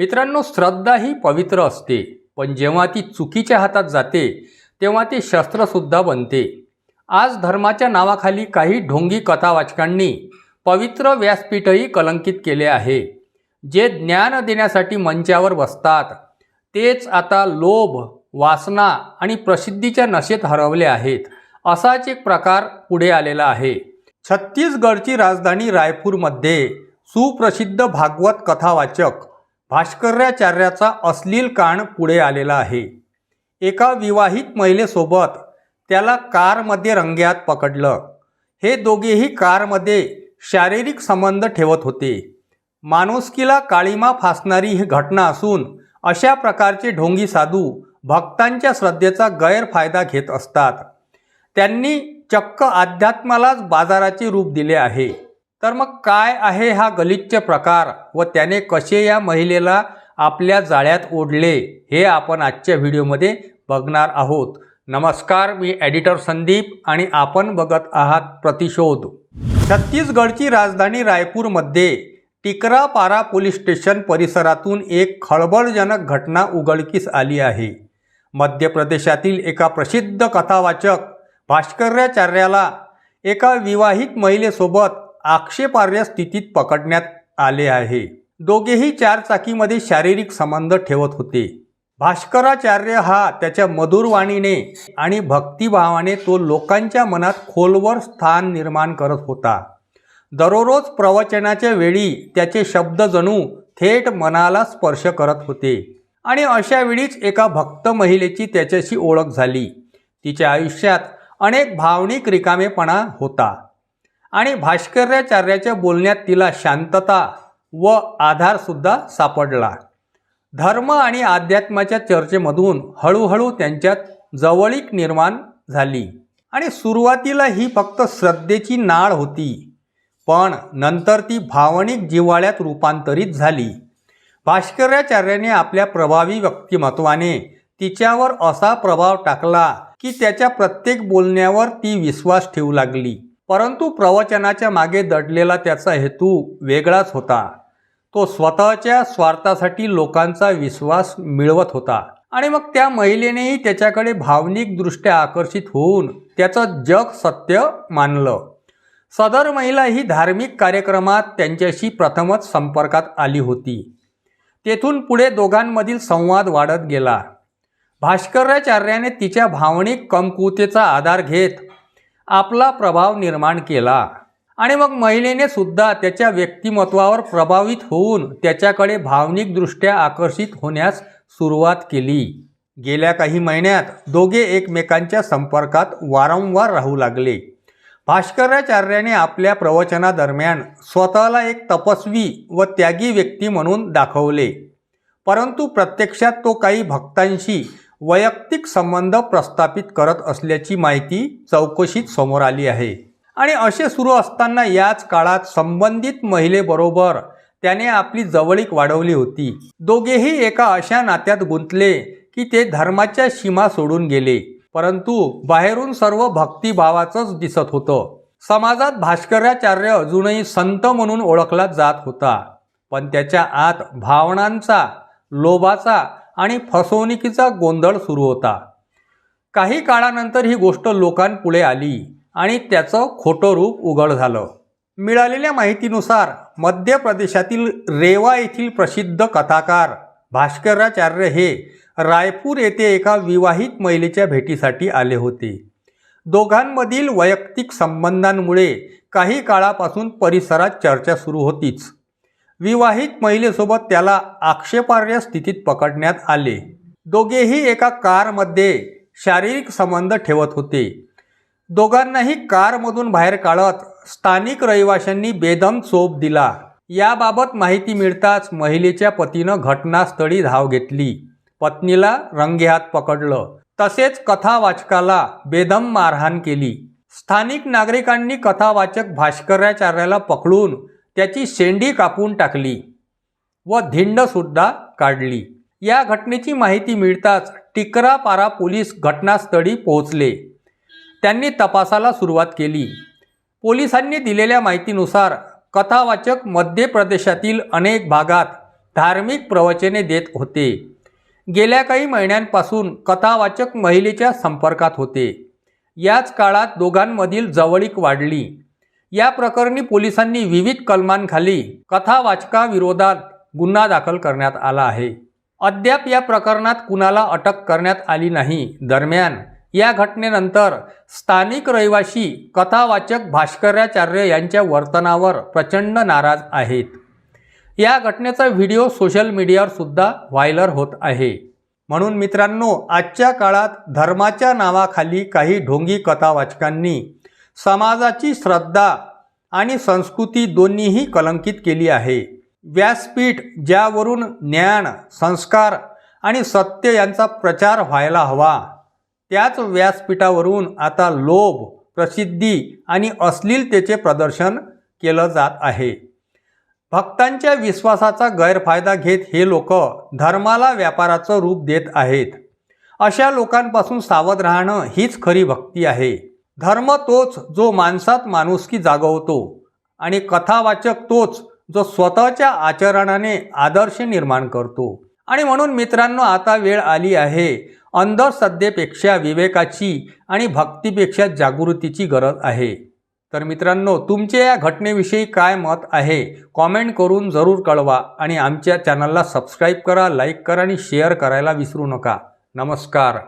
मित्रांनो श्रद्धा ही पवित्र असते पण जेव्हा ती चुकीच्या हातात जाते तेव्हा ती शस्त्रसुद्धा बनते. आज धर्माच्या नावाखाली काही ढोंगी कथावाचकांनी पवित्र व्यासपीठही कलंकित केले आहे. जे ज्ञान देण्यासाठी मंचावर बसतात तेच आता लोभ वासना आणि प्रसिद्धीच्या नशेत हरवले आहेत असाच एक प्रकार पुढे आलेला आहे. छत्तीसगडची राजधानी रायपूरमध्ये सुप्रसिद्ध भागवत कथावाचक भास्कराचार्याचा अश्लील कांड पुढे आलेला आहे. एका विवाहित महिलेसोबत त्याला कारमध्ये रंग्यात पकडलं. हे दोघेही कारमध्ये शारीरिक संबंध ठेवत होते. माणुसकीला काळीमा फासणारी ही घटना असून अशा प्रकारचे ढोंगी साधू भक्तांच्या श्रद्धेचा गैरफायदा घेत असतात. त्यांनी चक्क अध्यात्मालाच बाजाराचे रूप दिले आहे. तर मग काय आहे हा गलिच्छ प्रकार व त्याने कसे या महिलेला आपल्या जाळ्यात ओढले हे आपण आजच्या व्हिडिओमध्ये बघणार आहोत. नमस्कार मी एडिटर संदीप आणि आपण बघत आहात प्रतिशोध. छत्तीसगडची राजधानी रायपूरमध्ये टिकरापारा पोलीस स्टेशन परिसरातून एक खळबळजनक घटना उघडकीस आली आहे. मध्य प्रदेशातील एका प्रसिद्ध कथावाचक भास्कराचार्याला एका विवाहित महिलेसोबत आक्षेपार्ह स्थितीत पकडण्यात आले आहे. दोघेही चार चाकीमध्ये शारीरिक संबंध ठेवत होते. भास्कराचार्य हा त्याच्या मधुरवाणीने आणि भक्तिभावाने तो लोकांच्या मनात खोलवर स्थान निर्माण करत होता. दररोज प्रवचनाच्या वेळी त्याचे शब्द जणू थेट मनाला स्पर्श करत होते आणि अशा वेळीच एका भक्त महिलेची त्याच्याशी ओळख झाली. तिच्या आयुष्यात अनेक भावनिक रिकामेपणा होता. आणि भास्कराचार्याच्या बोलण्यात तिला शांतता व आधारसुद्धा सापडला. धर्म आणि अध्यात्माच्या चर्चेमधून हळूहळू त्यांच्यात जवळीक निर्माण झाली. आणि सुरुवातीला ही फक्त श्रद्धेची नाळ होती पण नंतर ती भावनिक जिव्हाळ्यात रूपांतरित झाली. भास्कराचार्याने आपल्या प्रभावी व्यक्तिमत्वाने तिच्यावर असा प्रभाव टाकला की त्याच्या प्रत्येक बोलण्यावर ती विश्वास ठेवू लागली. परंतु प्रवचनाच्या मागे दडलेला त्याचा हेतू वेगळाच होता. तो स्वतःच्या स्वार्थासाठी लोकांचा विश्वास मिळवत होता. आणि मग त्या महिलेनेही त्याच्याकडे भावनिकदृष्ट्या आकर्षित होऊन त्याचं जग सत्य मानलं. सदर महिला ही धार्मिक कार्यक्रमात त्यांच्याशी प्रथमच संपर्कात आली होती. तेथून पुढे दोघांमधील संवाद वाढत गेला. भास्कराचार्याने तिच्या भावनिक कमकुवतेचा आधार घेत आपला प्रभाव निर्माण केला. आणि मग महिलेने सुद्धा त्याच्या व्यक्तिमत्वावर प्रभावित होऊन त्याच्याकडे भावनिकदृष्ट्या आकर्षित होण्यास सुरुवात केली. गेल्या काही महिन्यात दोघे एकमेकांच्या संपर्कात वारंवार राहू लागले. भास्कराचार्याने आपल्या प्रवचनादरम्यान स्वतःला एक तपस्वी व त्यागी व्यक्ती म्हणून दाखवले. परंतु प्रत्यक्षात तो काही भक्तांशी वैयक्तिक संबंध प्रस्थापित करत असल्याची माहिती चौकशीत समोर आली आहे. आणि असे सुरू असताना याच काळात संबंधित महिलेबरोबर त्याने आपली जवळीक वाढवली होती. दोघेही एका अशा नात्यात गुंतले की ते धर्माच्या सीमा सोडून गेले. परंतु बाहेरून सर्व भक्तिभावाचंच दिसत होतं. समाजात भास्कराचार्य अजूनही संत म्हणून ओळखला जात होता. पण त्याच्या आत भावनांचा लोभाचा आणि फसवणुकीचा गोंधळ सुरू होता. काही काळानंतर ही गोष्ट लोकांपुढे आली आणि त्याचं खोटं रूप उघड झालं. मिळालेल्या माहितीनुसार मध्य प्रदेशातील रेवा येथील प्रसिद्ध कथाकार भास्कराचार्य हे रायपूर येथे एका विवाहित महिलेच्या भेटीसाठी आले होते. दोघांमधील वैयक्तिक संबंधांमुळे काही काळापासून परिसरात चर्चा सुरू होतीच. विवाहित महिलेसोबत त्याला आक्षेपार्ह स्थितीत पकडण्यात आले. दोघेही एका कारमध्ये शारीरिक संबंध ठेवत होते. दोघांनाही कारमधून बाहेर काढत स्थानिक रहिवाशांनी बेदम चोप दिला. याबाबत माहिती मिळताच महिलेच्या पतीनं घटनास्थळी धाव घेतली. पत्नीला रंगेहात पकडलं. तसेच कथावाचकाला बेदम मारहाण केली. स्थानिक नागरिकांनी कथावाचक भास्कराचार्याला पकडून त्याची शेंडी कापून टाकली व धिंडसुद्धा काढली. या घटनेची माहिती मिळताच टिकरापारा पोलीस घटनास्थळी पोहोचले. त्यांनी तपासाला सुरुवात केली. पोलिसांनी दिलेल्या माहितीनुसार कथावाचक मध्य प्रदेशातील अनेक भागात धार्मिक प्रवचने देत होते. गेल्या काही महिन्यांपासून कथावाचक महिलेच्या संपर्कात होते. याच काळात दोघांमधील जवळीक वाढली. या प्रकरणी पोलिसांनी विविध कलमांखाली कथावाचकाविरोधात गुन्हा दाखल करण्यात आला आहे. अद्याप या प्रकरणात कुणाला अटक करण्यात आली नाही. दरम्यान या घटनेनंतर स्थानिक रहिवासी कथावाचक भास्कराचार्य यांच्या वर्तनावर प्रचंड नाराज आहेत. या घटनेचा व्हिडिओ सोशल मीडियावर सुद्धा व्हायरल होत आहे. म्हणून मित्रांनो आजच्या काळात धर्माच्या नावाखाली काही ढोंगी कथावाचकांनी समाजाची श्रद्धा आणि संस्कृती दोन्हीही कलंकित केली आहे. व्यासपीठ ज्यावरून ज्ञान संस्कार आणि सत्य यांचा प्रचार व्हायला हवा. त्याच व्यासपीठावरून आता लोभ प्रसिद्धी आणि अश्लीलतेचे प्रदर्शन केलं जात आहे. भक्तांच्या विश्वासाचा गैरफायदा घेत हे लोक धर्माला व्यापाराचं रूप देत आहेत. अशा लोकांपासून सावध राहणं हीच खरी भक्ती आहे. धर्म तोच जो माणसात माणुसकी जागवतो आणि कथावाचक तोच जो स्वतःच्या आचरणाने आदर्श निर्माण करतो. आणि म्हणून मित्रांनो आता वेळ आली आहे अंधश्रद्धेपेक्षा विवेकाची आणि भक्तीपेक्षा जागृतीची गरज आहे. तर मित्रांनो तुमचे या घटनेविषयी काय मत आहे कॉमेंट करून जरूर कळवा आणि आमच्या चॅनलला सबस्क्राईब करा लाईक करा आणि शेअर करायला विसरू नका. नमस्कार.